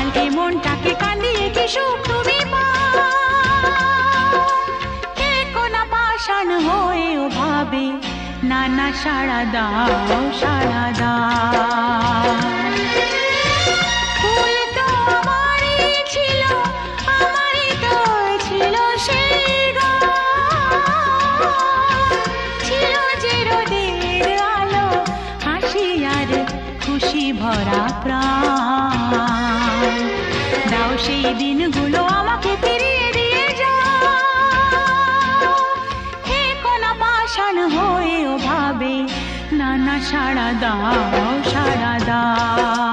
এ মনটাকে কান্দিয়ে কি সুখ তুমি কে কোনা পাষাণ হয়েও ভাবে না না সাড়া দাও। ফুল তো দিনগুলো আমাকে ফিরিয়ে দিয়ে হে কোনা পাষাণ হয়ে ভাবে না না সাড়া দাও সাড়া দাও।